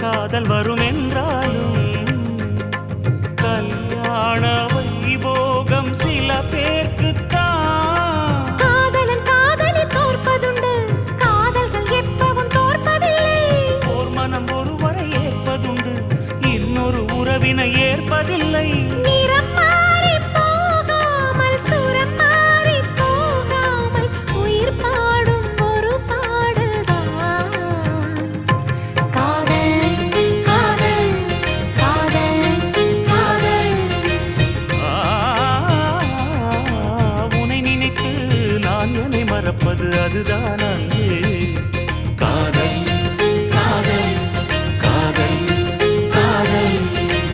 காதல் வரும் என்றாலும் கல்யாண வைபோகம் சில பேர்க்குத்தான். காதலன் காதலி தோற்பதுண்டு காதல்கள் எப்பவும் தோற்பதில்லை. ஓர் மனம் ஒருவரை ஏற்பதுண்டு இன்னொரு உறவினை ஏற்பதில்லை. பரப்பது அதுதான் அங்கே.